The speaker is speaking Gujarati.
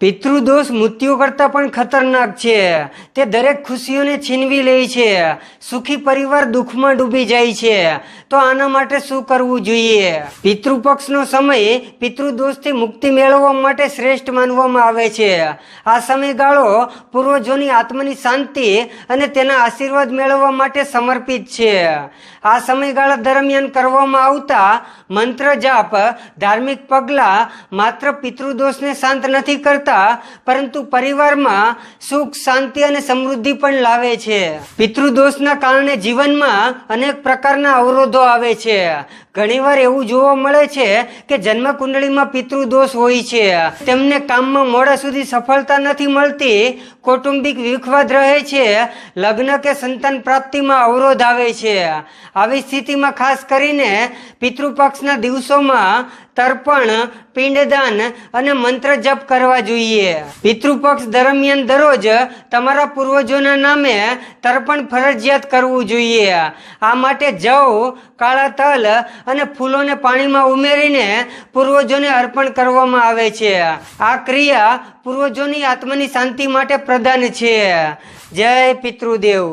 પિતૃદોષ મૃત્યુ કરતાં પણ ખતરનાક છે. તે દરેક ખુશીઓને છીનવી લે છે. સુખી પરિવાર દુઃખમાં ડૂબી જાય છે. તો આના માટે શું કરવું જોઈએ? પિતૃપક્ષનો સમય પિતૃદોષથી મુક્તિ મેળવવા માટે શ્રેષ્ઠ માનવામાં આવે છે. આ સમયગાળો પૂર્વજોની આત્માની શાંતિ અને તેના આશીર્વાદ મેળવવા માટે સમર્પિત છે. આ સમયગાળા દરમિયાન કરવામાં આવતા મંત્ર જાપ, ધાર્મિક પગલાં માત્ર પિતૃદોષને શાંત નથી કરતા પરંતુ પરિવારમાં સુખ, શાંતિ અને સમૃદ્ધિ પણ લાવે છે. પિતૃદોષના કારણે જીવનમાં અનેક પ્રકારના અવરોધો આવે છે. ઘણીવાર એવું જોવા મળે છે કે જન્મ કુંડળીમાં પિતૃદોષ હોય છે. તેમને કામમાં મોડા સુધી સફળતા નથી મળતી, કૌટુંબિક વિખવાદ રહે છે, લગ્ન કે સંતાન પ્રાપ્તિમાં અવરોધ આવે છે. આવી સ્થિતિમાં ખાસ કરીને પિતૃપક્ષના દિવસોમાં તર્પણ, પિંડદાન અને મંત્ર જપ કરવા જોઈએ. પિતૃપક્ષ દરમિયાન દરરોજ તમારા પૂર્વજોના નામે તર્પણ ફરજિયાત કરવું જોઈએ. આ માટે જવ, કાળા તલ અને ફૂલોને પાણીમાં ઉમેરીને પૂર્વજોને અર્પણ કરવામાં આવે છે. આ ક્રિયા પૂર્વજોની આત્માની શાંતિ માટે પ્રદાન છે. જય પિતૃદેવ.